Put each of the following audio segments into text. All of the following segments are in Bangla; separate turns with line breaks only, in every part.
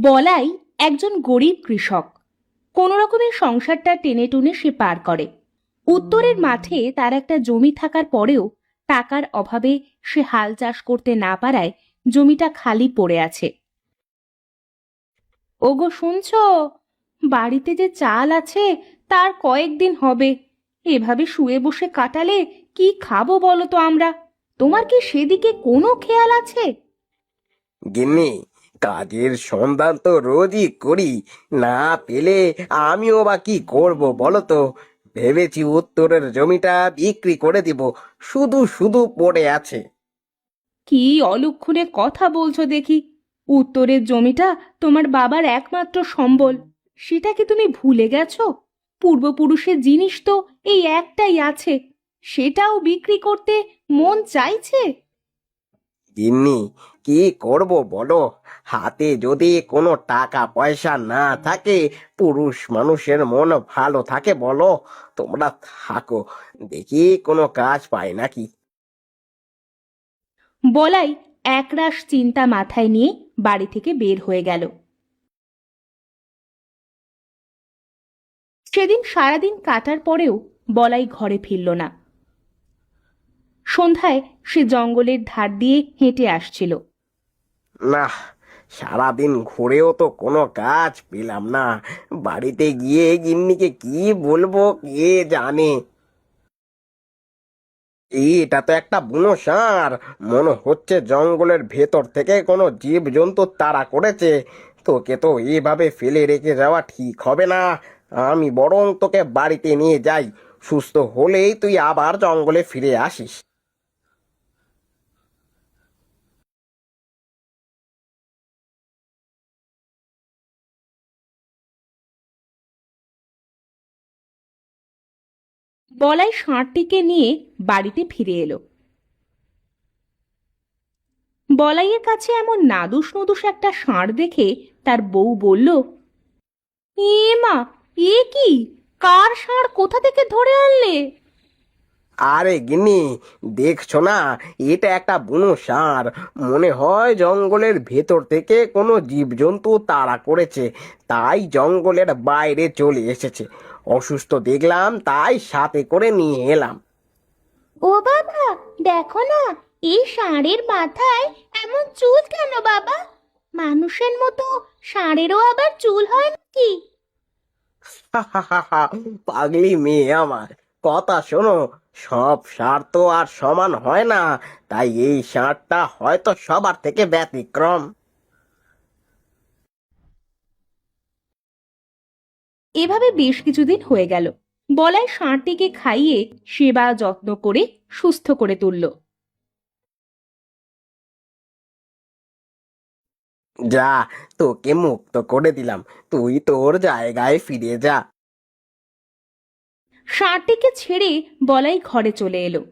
বলাই একজন গরিব কৃষক। কোনো রকমের সংসারটা টেনে টুনে সে পার করে। উত্তরের মাঠে তার একটা জমি থাকার পরেও টাকার অভাবে সে হাল চাষ করতে না পারায় জমিটা খালি পড়ে আছে। ওগো, শুনছো? বাড়িতে যে চাল আছে, তার কয়েকদিন হবে। এভাবে শুয়ে বসে কাটালে কি খাব বলো তো আমরা? তোমার কি সেদিকে কোনো খেয়াল আছে?
কাজের সন্ধান তো রোজই করি। না পেলে আমিও বা কি করব বলো তো ভেবেছি উত্তরের জমিটা বিক্রি করে দিব। শুধু শুধু পড়ে আছে।
কি অলক্ষণে কথা বলছো দেখি? উত্তরের জমিটা তোমার বাবার একমাত্র সম্বল। সেটা কি তুমি ভুলে গেছো? পূর্বপুরুষের জিনিস তো এই একটাই আছে। সেটাও বিক্রি করতে মন চাইছে?
গিন্নি, কি করব বলো? হাতে যদি কোনো টাকা পয়সা না থাকে, পুরুষ মানুষের মন ভালো থাকে বলো? তোমরা থাকো, দেখি কোনো কাজ পাই নাকি।
বলাই একরাশ চিন্তা মাথায় নিয়ে বাড়ি থেকে বের হয়ে গেল। সেদিন সারাদিন কাটার পরেও বলাই ঘরে ফিরল না। সন্ধ্যায় সে জঙ্গলের ধার দিয়ে হেঁটে আসছিল।
না, সারাদিন ঘুরেও তো কোনো কাজ পেলাম না। বাড়িতে গিয়ে গিন্নিকে কি বলব কে জানে। এটা তো একটা বুনো ষাঁড়। মনে হচ্ছে জঙ্গলের ভেতর থেকে কোনো জীবজন্তু তাড়া করেছে। তোকে তো এভাবে ফেলে রেখে যাওয়া ঠিক হবে না। আমি বরং তোকে বাড়িতে নিয়ে যাই। সুস্থ হলেই তুই আবার জঙ্গলে ফিরে আসিস।
বলাই ষাঁড়টিকে নিয়ে বাড়িতে ফিরে এলো। বলাইয়ের কাছে এমন নাদুস নুদুস একটা ষাঁড় দেখে তার বউ বলল, এ মা, এ কি? কার ষাঁড়? কোথা থেকে ধরে আনলে?
আরে গিনি দেখছ না, এটা একটা বুনো ষাঁড়। মনে হয় জঙ্গলের ভেতর থেকে কোনো জীবজন্তু তাড়া করেছে, তাই জঙ্গলের বাইরে চলে এসেছে। অসুস্থ দেখলাম তাই সাথে করে নিয়ে এলাম।
ও বাবা দেখো না এই ষাঁড়ের মাথায় এমন চুল কেন বাবা? মানুষের মতো ষাঁড়েরও আবার চুল হয় নাকি?
পাগলি মেয়ে আমার। কথা শোনো সব ষাঁড় তো আর সমান হয় না তাই এই ষাঁড়টা হয়তো সবার থেকে ব্যতিক্রম।
এভাবে বেশ কিছুদিন হয়ে গেল। বলাই ষাঁড়টিকে খাইয়ে সেবা যত্ন করে সুস্থ করে তুলল।
যা তোকে মুক্ত করে দিলাম। তুই তোর জায়গায় ফিরে যা।
ষাঁড়টিকে ছেড়ে বলাই ঘরে চলে এলো।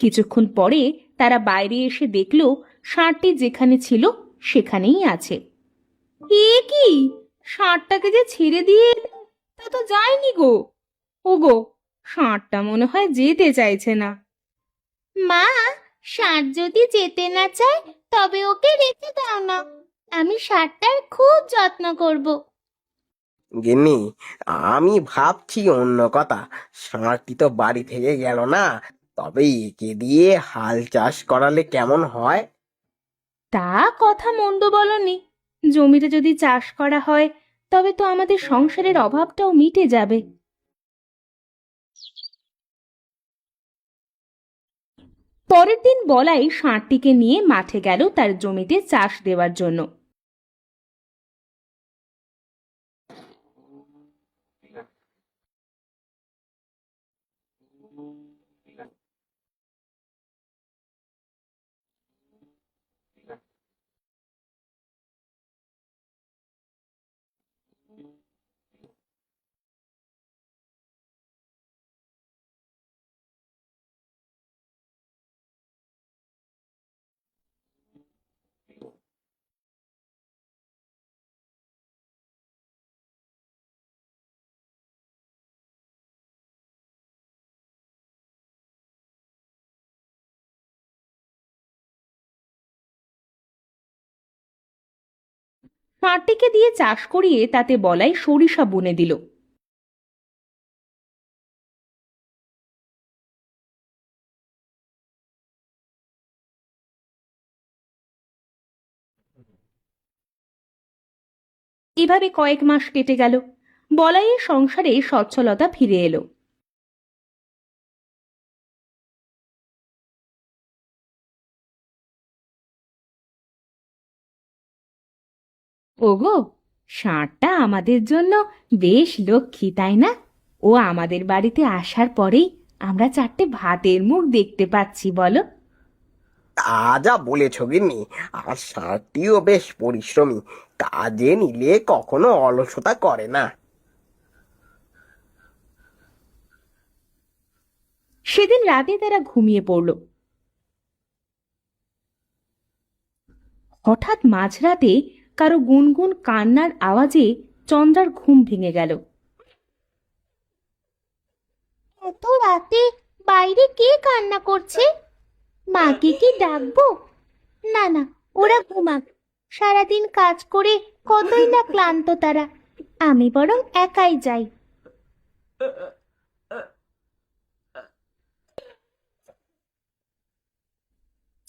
কিছুক্ষণ পরে তারা বাইরে এসে দেখল ষাঁড়টি যেখানে ছিল সেখানেই আছে। এ কি? ষাঁড়টাকে যে ছেড়ে দিয়ে তা তো যায়নি গো। ও গো ষাঁড়টা মনে হয় যেতে চাইছে না।
মা ষাঁড় যদি যেতে না চায় তবে ওকে রেখে দাও না। আমি ষাঁড়টার খুব যত্ন করব।
গিন্নি আমি ভাবছি অন্য কথা। ষাঁড়টি তো বাড়ি থেকে গেল না। তবে একে দিয়ে হাল চাষ করালে কেমন হয়?
তা কথা মন্দ বলনি জমিতে যদি চাষ করা হয়, তবে তো আমাদের সংসারের অভাবটাও মিটে যাবে পরের দিন বলাই ষাঁড়টিকে নিয়ে মাঠে গেল তার জমিতে চাষ দেওয়ার জন্য Thank you. ষাঁড়টিকে দিয়ে চাষ করিয়ে তাতে বলাই সরিষা বুনে দিল। এভাবে কয়েক মাস কেটে গেল। বলাইয়ের সংসারে সচ্ছলতা ফিরে এলো। ওগো ষাঁড়টা আমাদের জন্য বেশ লক্ষ্মী তাই না? ও আমাদের বাড়িতে আসার পরেই আমরা চারটে ভাতের মুখ দেখতে পাচ্ছি বলো।
তা যা বলেছ গিন্নি আর ষাঁড়টিও বেশ পরিশ্রমী কাজে নিলে কখনো অলসতা করে না।
সেদিন রাতে তারা ঘুমিয়ে পড়ল। হঠাৎ মাঝরাতে কারও গুনগুন কান্নার আওয়াজে চন্দ্রার ঘুম ভেঙে গেল।
এত রাতে বাইরে কে কান্না করছে? মাকে কি ডাকবো? না না ওরা ঘুমাক। সারাদিন কাজ করে কতই না ক্লান্ত তারা। আমি বরং একাই যাই।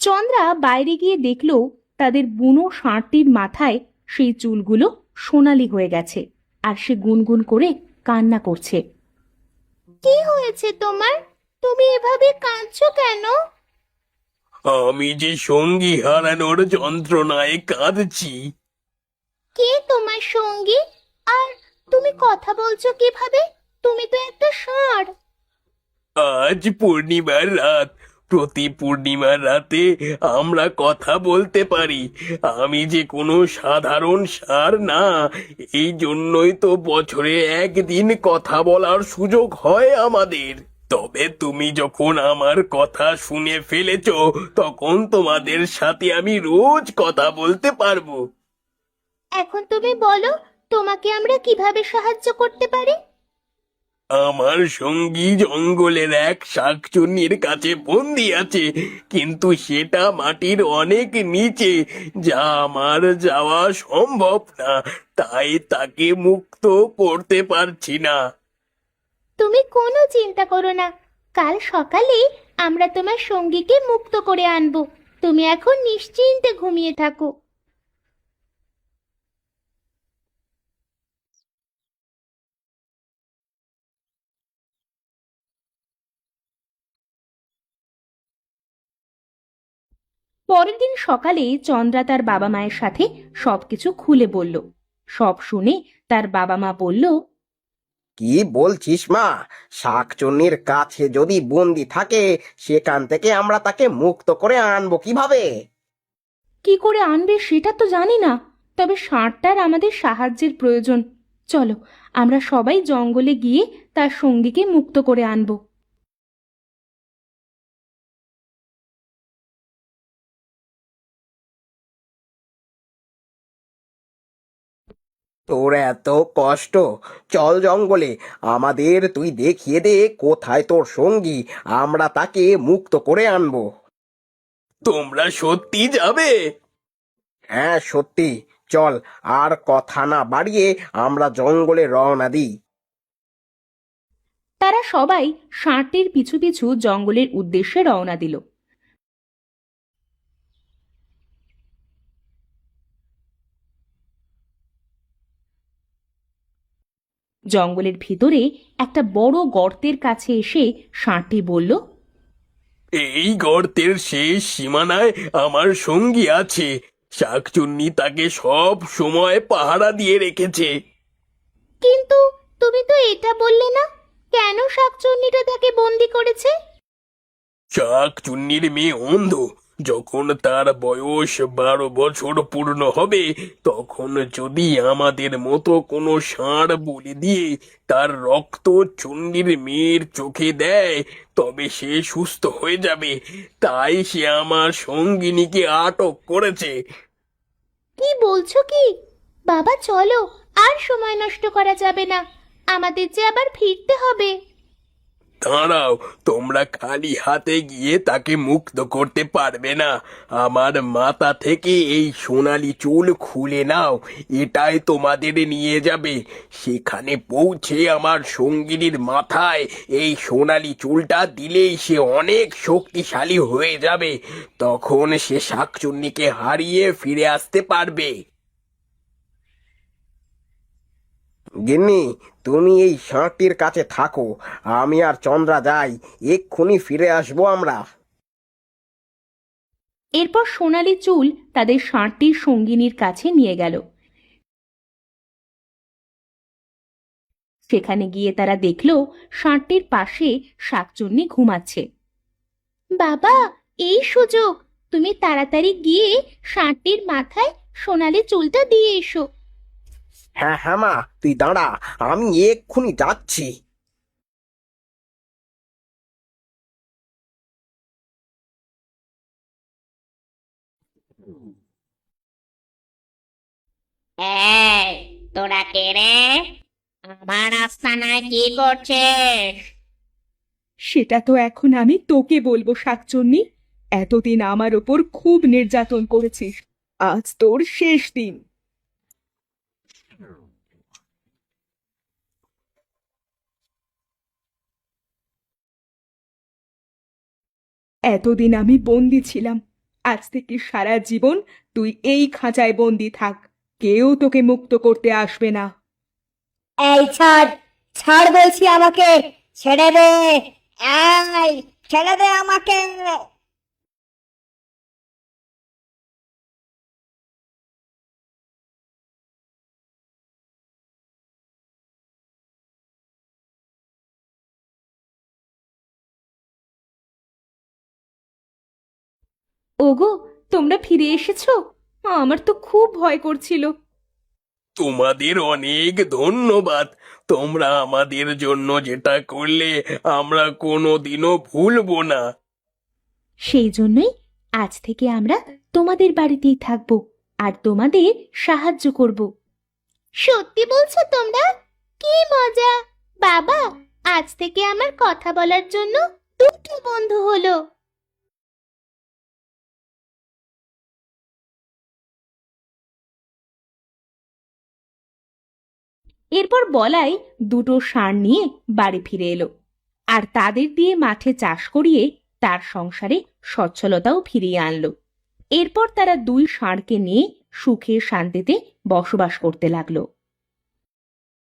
চন্দ্রা বাইরে গিয়ে দেখল তাদের বুনো ষাঁড়টির মাথায় সেই চুলগুলো সোনালি হয়ে গেছে আর সে গুনগুন করে কান্না করছে।
কি হয়েছে তোমার? তুমি এভাবে কাঁদছো কেন?
আমি যে সঙ্গী হারানোর যন্ত্রণায় কাঁদছি।
কে তোমার সঙ্গী? আর তুমি কথা বলছো কীভাবে? তুমি তো একটা ষাঁড়।
আজ পূর্ণিমার রাত প্রতি পূর্ণিমার রাতে আমরা কথা বলতে পারি। আমি যে কোনো সাধারণ সার না, এই জন্যই তো বছরে একদিন কথা বলার সুযোগ হয় আমাদের। তবে তুমি যখন আমার কথা শুনে ফেলেছ, তখন তোমাদের সাথে আমি রোজ কথা বলতে পারব।
এখন তুমি বলো, তোমাকে আমরা কীভাবে সাহায্য করতে পারি?
আমার সঙ্গী জঙ্গলের এক শাকচুন্নির কাছে বন্দি আছে, কিন্তু সেটা মাটির অনেক নিচে, যা আমার যাওয়া সম্ভব না, তাই তাকে মুক্ত করতে পারছি না।
তুমি কোনো চিন্তা করো না, কাল সকালে আমরা তোমার সঙ্গীকে মুক্ত করে আনব, তুমি এখন নিশ্চিন্তে ঘুমিয়ে থাকো।
পরের দিন সকালে চন্দ্রা তার বাবা মায়ের সাথে সবকিছু খুলে বলল। সব শুনে তার বাবা মা বলল
কি বলছিস মা? শাকচুন্নির কাছে যদি বন্দি থাকে সেখান থেকে আমরা তাকে মুক্ত করে আনব কীভাবে?
কি করে আনবে সেটা তো জানি না তবে ষাঁড়টার আমাদের সাহায্যের প্রয়োজন। চলো আমরা সবাই জঙ্গলে গিয়ে তার সঙ্গীকে মুক্ত করে আনব।
তোর এত কষ্ট। চল জঙ্গলে আমাদের তুই দেখিয়ে দে কোথায় তোর সঙ্গী আমরা তাকে মুক্ত করে আনব।
তোমরা সত্যি যাবে?
হ্যাঁ সত্যি। চল আর কথা না বাড়িয়ে আমরা জঙ্গলে রওনা দিই।
তারা সবাই ষাঁড়টির পিছু পিছু জঙ্গলের উদ্দেশ্যে রওনা দিল। জঙ্গলের ভিতরে একটা বড় গর্তের কাছে এসে ষাঁড়টি বলল
এই গর্তের শেষ সীমানায় আমার সঙ্গী আছে। শাকচুন্নি তাকে সব সময় পাহারা দিয়ে রেখেছে।
কিন্তু তুমি তো এটা বললে না কেন শাকচুন্নিটা তাকে বন্দি করেছে?
শাকচুন্নির মেয়ে অন্ধ। যখন তার বয়স বারো বছর পূর্ণ হবে, তখন যদি আমাদের মতো কোনো ষাঁড় বলি দিয়ে তার রক্ত চুন্নির মেয়ের চোখে দেয়, তবে সে সুস্থ হয়ে যাবে। তাই সে আমার সঙ্গিনীকে আটক করেছে।
কি বলছো কি? বাবা, চলো, আর সময় নষ্ট করা যাবে না। আমাদের যে আবার ফিরতে হবে।
দাঁড়াও, তোমরা খালি হাতে গিয়ে তাকে মুক্ত করতে পারবে না। আমার মাথা থেকে এই সোনালি চুল খুলে নাও, এটাই তোমাদের নিয়ে যাবে। সেখানে পৌঁছে আমার সঙ্গিনীর মাথায় এই সোনালি চুলটা দিলেই সে অনেক শক্তিশালী হয়ে যাবে। তখন সে শাকচুন্নিকে হারিয়ে ফিরে আসতে পারবে।
গিন্নি তুমি এই ষাঁড়টির কাছে থাকো, আমি আর চন্দ্রা যাই, এক্ষুনি ফিরে আসব আমরা।
এরপর সোনালি চুল তাদের ষাঁড়টির সঙ্গিনীর কাছে নিয়ে গেল। সেখানে গিয়ে তারা দেখল, ষাঁড়টির পাশে শাকচুন্নি ঘুমাচ্ছে।
বাবা, এই সুযোগ! তুমি তাড়াতাড়ি গিয়ে ষাঁড়টির মাথায় সোনালি চুলটা দিয়ে এসো।
হ্যাঁ হ্যাঁ মা তুই দাঁড়া আমি এক্ষুনি যাচ্ছি।
এই তোরা কে রে? আমার আস্তানায় কি করছিস?
সেটা তো এখন আমি তোকে বলব শাকচুন্নি। এতদিন আমার ওপর খুব নির্যাতন করেছিস। আজ তোর শেষ দিন। এতদিন আমি বন্দি ছিলাম। আজ থেকে সারা জীবন তুই এই খাঁচায় বন্দি থাক। কেউ তোকে মুক্ত করতে আসবে না।
এই ছাড় ছাড় বলছি আমাকে। ছেড়ে দে। ছেড়ে দে আমাকে।
ওগো তোমরা ফিরে এসেছ? আমার তো খুব ভয় করছিল।
তোমাদের অনেক ধন্যবাদ। তোমরা আমাদের জন্য যেটা করলে আমরা কোনোদিনও ভুলবো না।
সেই জন্যই আজ থেকে আমরা তোমাদের বাড়িতেই থাকব আর তোমাদের সাহায্য করব।
সত্যি বলছো তোমরা? কি মজা! বাবা আজ থেকে আমার কথা বলার জন্য দুটো বন্ধু হলো।
এরপর বলাই দুটো ষাঁড় নিয়ে বাড়ি ফিরে এলো। আর তাদের দিয়ে মাঠে চাষ করিয়ে তার সংসারে সচ্ছলতাও ফিরিয়ে আনলো। এরপর তারা দুই ষাঁড়কে নিয়ে সুখে শান্তিতে বসবাস করতে লাগল।